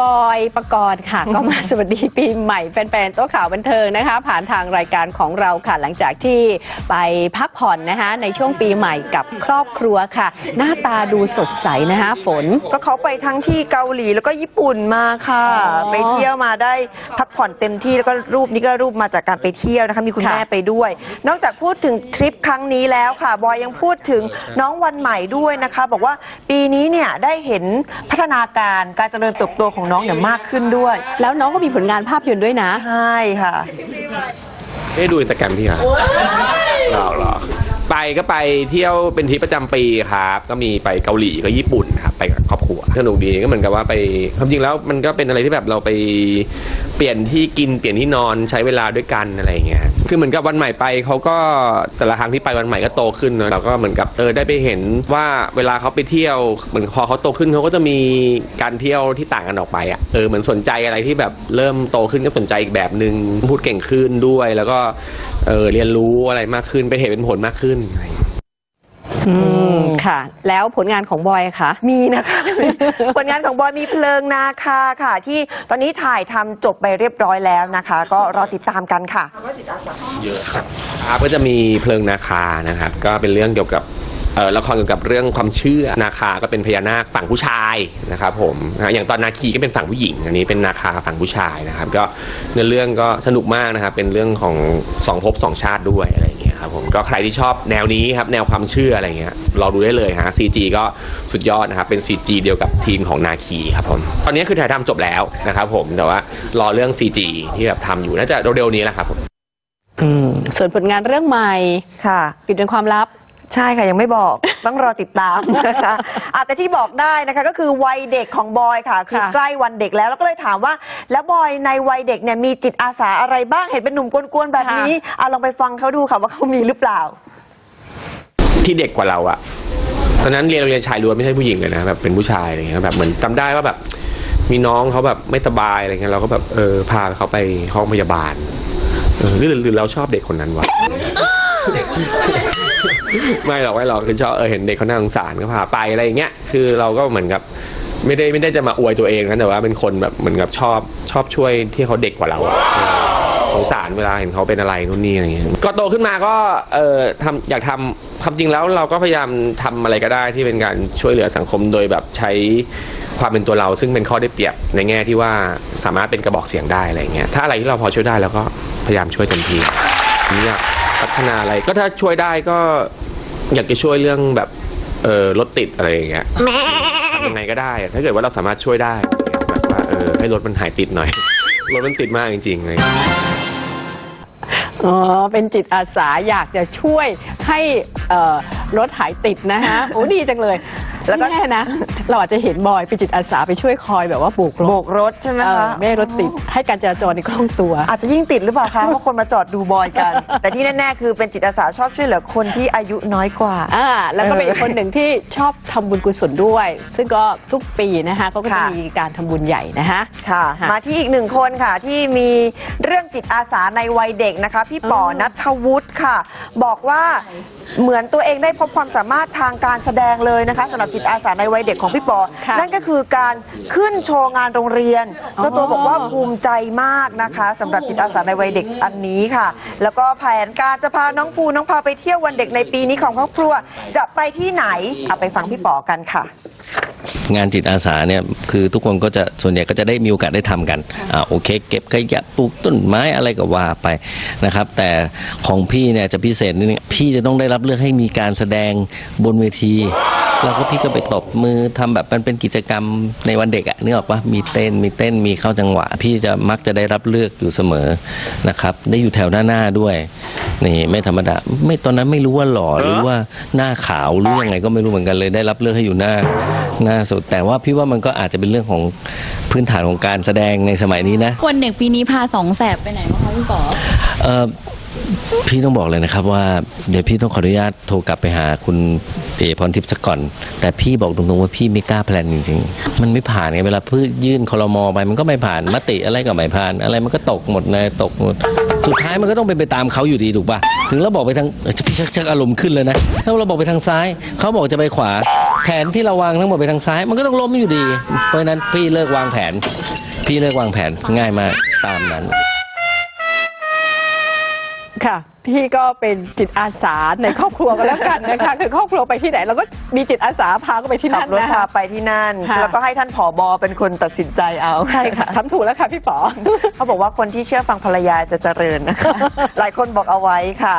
บอยประกรณ์ค่ะ ก็มาสวัสดีปีใหม่แฟนๆโต๊ะข่าวบันเทิงนะคะ ผ่านทางรายการของเราค่ะ หลังจากที่ไปพักผ่อนนะคะ ในช่วงปีใหม่กับครอบครัวค่ะ หน้าตาดูสดใสนะคะ ฝน ก็เขาไปทั้งที่เกาหลีแล้วก็ญี่ปุ่นมาค่ะ อ๋อไปเที่ยวมาได้พักผ่อนเต็มที่แล้วก็รูปนี้ก็รูปมาจากการไปเที่ยวนะคะมีคุณค่ะ แม่ไปด้วย นอกจากพูดถึงทริปครั้งนี้แล้วค่ะบอยยังพูดถึงน้องวันใหม่ด้วยนะคะ บอกว่าปีนี้เนี่ยได้เห็นพัฒนาการการเจริญเติบโตของน้องเนี่ยมากขึ้นด้วย แล้วน้องก็มีผลงานภาพยนตร์ด้วยนะ ใช่ค่ะไม่ได้ดูอินสตาแกรมพี่เหรอหรอหรอไปก็ไปเที่ยวเป็นทริปประจำปีครับ ก็มีไปเกาหลีก็ญี่ปุ่นครับไปกับครอบครัวสนุกดีก็เหมือนกับว่าไปความจริงแล้วมันก็เป็นอะไรที่แบบเราไปเปลี่ยนที่กินเปลี่ยนที่นอนใช้เวลาด้วยกันอะไรอย่างเงี้ย คือเหมือนกับวันใหม่ไปเขาก็แต่ละครั้งที่ไปวันใหม่ก็โตขึ้นเนอะเราก็เหมือนกับเออได้ไปเห็นว่าเวลาเขาไปเที่ยวเหมือนพอเขาโตขึ้นเขาก็จะมีการเที่ยวที่ต่างกันออกไปอะเออเหมือนสนใจอะไรที่แบบเริ่มโตขึ้นก็สนใจอีกแบบหนึ่งพูดเก่งขึ้นด้วย แล้วก็เออเรียนรู้อะไรมากขึ้นเป็นเหตุเป็นผลมากขึ้นอะไรอย่างเงี้ย อืมค่ะ แล้วผลงานของบอยคะมีนะคะ ผลงานของบอยมีเพลิงนาคาค่ะ ที่ตอนนี้ถ่ายทำจบไปเรียบร้อยแล้วนะคะ ก็รอติดตามกันค่ะ เยอะครับครับก็จะมีเพลิงนาคานะครับ ก็เป็นเรื่องเกี่ยวกับเอ่อละครเกี่ยวกับเรื่องความเชื่อนาคาก็เป็นพญานาคฝั่งผู้ชายนะครับผมนะอย่างตอนนาคีก็เป็นฝั่งผู้หญิง อันนี้เป็นนาคาฝั่งผู้ชายนะครับ ก็เนื้อเรื่องก็สนุกมากนะครับ เป็นเรื่องของสองภพสองชาติด้วยอะไรอย่างเงี้ย ครับผมก็ใครที่ชอบแนวนี้ครับ แนวความเชื่ออะไรเงี้ยรอดูได้เลยฮะ CG ก็สุดยอดนะครับ เป็น CG เดียวกับทีมของนาคีครับผมตอนนี้คือถ่ายทำจบแล้วนะครับผมแต่ว่ารอเรื่อง CG ที่แบบทำอยู่น่าจะเร็วๆนี้แหละครับผม อืมส่วนผลงานเรื่องใหม่ค่ะ ปิดเป็นความลับ ใช่ค่ะยังไม่บอก ต้องรอติดตามนะคะอะแต่ที่บอกได้นะคะก็คือวัยเด็กของบอยค่ะคือค่ะ ใกล้วันเด็กแล้วแล้วก็เลยถามว่า แล้วบอยในวัยเด็กเนี่ยมีจิตอาสาอะไรบ้างเห็นเป็นหนุ่มกวนๆแบบนี้อะลองไปฟังเขาดูค่ะว่าเขามีหรือเปล่า ที่เด็กกว่าเราอะตอนนั้นเรียนโรงเรียนชายล้วนไม่ใช่ผู้หญิงเลยนะแบบเป็นผู้ชายอะไรเงี้ยแบบเหมือนจำได้ว่าแบบมีน้องเขาแบบไม่สบายอะไรเงี้ยเราก็แบบเออพาเขาไปห้องพยาบาลเออหรือหรือเราชอบเด็กคนนั้นวะ ไม่หรอกไม่หรอกคือชอบเออเห็นเด็กเขาน่าสงสารก็พาไปอะไรอย่างเงี้ยคือเราก็เหมือนกับไม่ได้ไม่ได้จะมาอวยตัวเองนะแต่ว่าเป็นคนแบบเหมือนกับชอบชอบช่วยที่เขาเด็กกว่าเราอะสงสารเวลาเห็นเขาเป็นอะไรนู่นนี่อะไรเงี้ยก็โตขึ้นมาก็เออทำอยากทำความจริงแล้วเราก็พยายามทำอะไรก็ได้ที่เป็นการช่วยเหลือสังคมโดยแบบใช้ความเป็นตัวเรา ซึ่งเป็นข้อได้เปรียบในแง่ที่ว่าสามารถเป็นกระบอกเสียงได้อะไรเงี้ยถ้าอะไรที่เราพอช่วยได้เราก็พยายามช่วยเต็มที่อยาก พัฒนาอะไร ก็ถ้าช่วยได้ก็อยากจะช่วยเรื่องแบบเออรถติดอะไรอย่างเงี้ยทำยังไงก็ได้อะถ้าเกิดว่าเราสามารถช่วยได้แบบว่าเออให้รถมันหายติดหน่อย รถมันติดมากจริงๆอะไรอย่างเลยอ๋อ เป็นจิตอาสาอยากจะช่วยให้เอ่อรถหายติดนะฮะ โอ้ดีจังเลย แล้วก็แน่นะ เราอาจจะเห็นบอยเป็นจิตอาสาไปช่วยคอยแบบว่าโบกรโบถกรถใช่ไหมเออคะไม่ให้รถติดให้การจราจรในคล่องตัว อาจจะยิ่งติดหรือเปล่าคะเพราะคนมาจอดดูบอยกัน แต่ที่แน่ๆคือเป็นจิตอาสาชอบช่วยเหลือคนที่อายุน้อยกว่า อ่าแล้วก็เป็นเอออีกคนหนึ่งที่ชอบทำบุญกุศลด้วย ซึ่งก็ทุกปีนะคะเขาก็จะค่ะ มีการทำบุญใหญ่นะคะ ค่ะค่ะมาที่อีกหนึ่งคนค่ะที่มีเรื่องจิตอาสาในวัยเด็กนะคะ พี่ป๋ออ๋อนัทวุฒิค่ะ บอกว่าเหมือนตัวเองได้พบความสามารถทางการแสดงเลยนะคะสำหรับจิตอาสาในวัยเด็กของพี่ป๋อค่ะนั่นก็คือการขึ้นโชว์งานโรงเรียนอ๋อเจ้าตัวบอกว่าภูมิใจมากนะคะสำหรับจิตอาสาในวัยเด็กอันนี้ค่ะ แล้วก็แผนการจะพาน้องภูน้องพาไปเที่ยววันเด็กในปีนี้ของครอบครัว จะไปที่ไหนเอาไปฟังพี่ป๋อกันค่ะ งานจิตอาสาเนี่ยคือทุกคนก็จะส่วนใหญ่ก็จะได้มีโอกาสได้ทำกันอ่าโอเค เก็บขยะปลูกต้นไม้อะไรก็ว่าไปนะครับ แต่ของพี่เนี่ยจะพิเศษนิดนึงพี่จะต้องได้รับเลือกให้มีการแสดงบนเวที แล้วก็พี่ก็ไปตบมือทำแบบมันเป็นกิจกรรมในวันเด็กอะนึกออกปะมีเต้นมีเต้นมีเข้าจังหวะ พี่จะมักจะได้รับเลือกอยู่เสมอนะครับ ได้อยู่แถวหน้าหน้าๆด้วยนี่ไม่ธรรมดาไม่ตอนนั้นไม่รู้ว่าหล่อหรือว่าหน้าขาวหรือยังไงก็ไม่รู้เหมือนกันเลย ได้รับเลือกให้อยู่หน้าหน้าสุด แต่ว่าพี่ว่ามันก็อาจจะเป็นเรื่องของพื้นฐานของการแสดงในสมัยนี้นะวันเด็กปีนี้พาสองแสบไปไหนบ้างคะพี่ป๋อเอ่อ พี่ต้องบอกเลยนะครับว่าเดี๋ยวพี่ต้องขออนุญาตโทรกลับไปหาคุณเอพรทิพย์สักก่อน แต่พี่บอกตรงๆว่าพี่ไม่กล้าแพลนจริงๆ มันไม่ผ่านไงเวลาพื่ยื่นคลมอไปมันก็ไม่ผ่านมติอะไรก็ไม่ผ่าน อะไรมันก็ตกหมดเลยตกหมดสุดท้ายมันก็ต้องเป็นไปตามเขาอยู่ดีถูกป่ะถึงเราบอกไปทางพี่ชักชักอารมณ์ขึ้นเลยนะถ้าเราบอกไปทางซ้ายเขาบอกจะไปขวา แผนที่เราวางทั้งหมดไปทางซ้าย มันก็ต้องล้มอยู่ดี เพราะนั้นพี่เลิกวางแผน พี่เลิกวางแผนง่ายมากตามนั้น ค่ะ พี่ก็เป็นจิตอาสาในครอบครัวก็แล้วกันนะคะ คือครอบครัวไปที่ไหนเราก็มีจิตอาสาพาก็ไปที่ขันั่บนรถนะพาคะ ไปที่นั่น ค่ะ แล้วก็ให้ท่านผอบอเป็นคนตัดสินใจเอาใช่ค่ะทำถูกแล้วค่ะพี่ป๋อ เขาบอกว่าคนที่เชื่อฟังภรรยาจะเจริญนะคะ หลายคนบอกเอาไว้ค่ะ